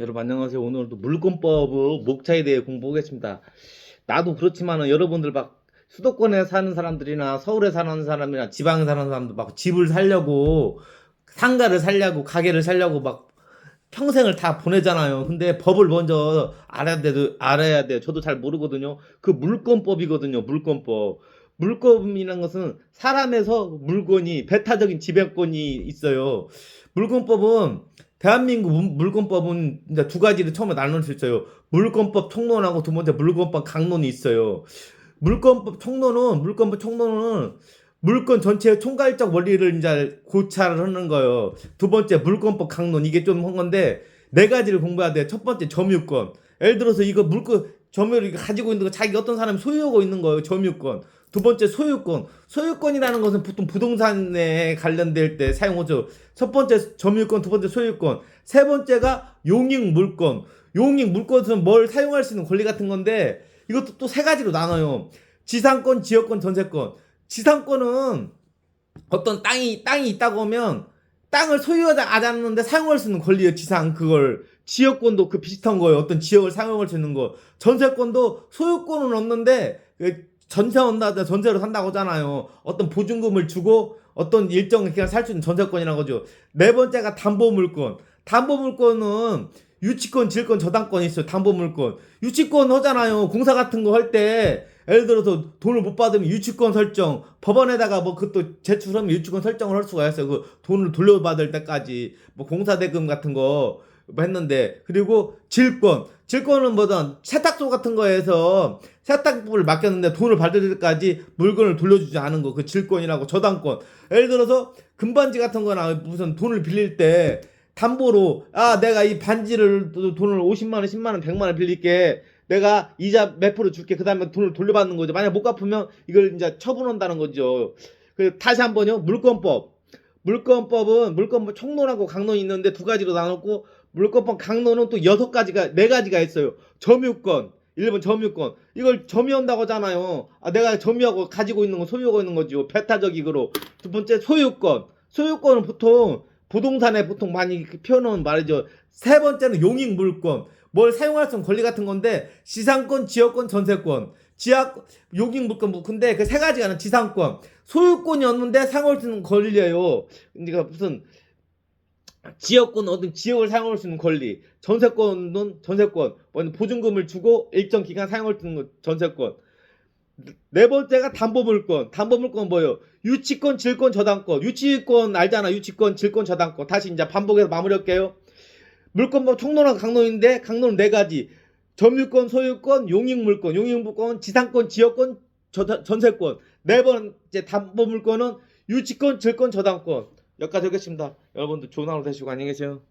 여러분 안녕하세요. 오늘도 물권법 목차에 대해 공부하겠습니다. 나도 그렇지만은 여러분들 막 수도권에 사는 사람들이나 서울에 사는 사람이나 지방에 사는 사람들 막 집을 살려고 상가를 살려고 가게를 살려고 막 평생을 다 보내잖아요. 근데 법을 먼저 알아야 돼도 알아야 돼요. 저도 잘 모르거든요. 그 물권법이거든요. 물권법. 물권이라는 것은 사람에서 물건이 배타적인 지배권이 있어요. 물권법은 대한민국 문- 물권법은 이제 두 가지를 처음에 나눌 수 있어요. 물권법 총론하고 두 번째 물권법 강론이 있어요. 물권법 총론은 물권법 총론은 물권 전체의 총괄적 원리를 이제 고찰을 하는 거예요. 두 번째 물권법 강론 이게 좀 한 건데 네 가지를 공부해야 돼. 첫 번째 점유권. 예를 들어서 이거 물권 점유를 가지고 있는 거 자기 어떤 사람이 소유하고 있는 거예요. 점유권. 두 번째 소유권. 소유권이라는 것은 보통 부동산에 관련될 때 사용하죠. 첫 번째 점유권, 두 번째 소유권. 세 번째가 용익 물권. 용익 물권은 뭘 사용할 수 있는 권리 같은 건데 이것도 또 세 가지로 나눠요. 지상권, 지역권, 전세권. 지상권은 어떤 땅이 땅이 있다고 하면 땅을 소유하지 않았는데 사용할 수 있는 권리예요. 지상 그걸 지역권도 그 비슷한 거예요. 어떤 지역을 사용할 수 있는 거. 전세권도 소유권은 없는데 그 전세 온다 전세로 산다고 하잖아요. 어떤 보증금을 주고 어떤 일정 기간 살 수 있는 전세권이라는 거죠. 네 번째가 담보물권. 담보물권은 유치권, 질권, 저당권이 있어요. 담보물권. 유치권 하잖아요. 공사 같은 거 할 때 예를 들어서 돈을 못 받으면 유치권 설정 법원에다가 뭐 그것도 제출하면 유치권 설정을 할 수가 있어요. 그 돈을 돌려받을 때까지 뭐 공사 대금 같은 거뭐 했는데 그리고 질권 질권은 뭐든 세탁소 같은 거에서 세탁부를 맡겼는데 돈을 받을 때까지 물건을 돌려주지 않은 거 그 질권이라고 저당권 예를 들어서 금반지 같은 거나 무슨 돈을 빌릴 때 담보로 아 내가 이 반지를 또 돈을 50만 원, 10만 원, 100만 원 빌릴게 내가 이자 몇 프로 줄게 그 다음에 돈을 돌려받는 거죠. 만약 못 갚으면 이걸 이제 처분한다는 거죠. 그 다시 한번요. 물권법. 물권법은 물권법 총론하고 강론이 있는데 두 가지로 나눴고 물권법 강론은 또 여섯 가지가 네 가지가 있어요. 점유권. 1번 점유권. 이걸 점유한다고 하잖아요. 아, 내가 점유하고 가지고 있는 거 소유하고 있는 거죠. 배타적이고로. 두 번째 소유권. 소유권은 보통 부동산에 보통 많이 표현하는 말이죠. 세 번째는 용익 물권. 뭘 사용할 수 있는 권리 같은 건데 지상권, 지역권, 전세권. 지하 용익 물권 뭐, 근데 그 세 가지가 지상권. 소유권이 없는데 사용할 수 있는 권리예요. 그러니까 무슨 지역권 어떤 지역을 사용할 수 있는 권리, 전세권은 전세권, 뭐 보증금을 주고 일정 기간 사용할 수 있는 거, 전세권. 네 번째가 담보물권. 담보물권 뭐예요? 유치권, 질권, 저당권. 유치권 알잖아. 유치권, 질권, 저당권. 다시 이제 반복해서 마무리할게요. 물권법 총론과 강론인데 강론은 네 가지. 점유권, 소유권, 용익물권. 용익물권은 지상권, 지역권, 저, 전세권. 네 번째 담보물권은 유치권, 질권, 저당권. 여기까지 하겠습니다. 여러분들 좋은 하루 되시고 안녕히 계세요.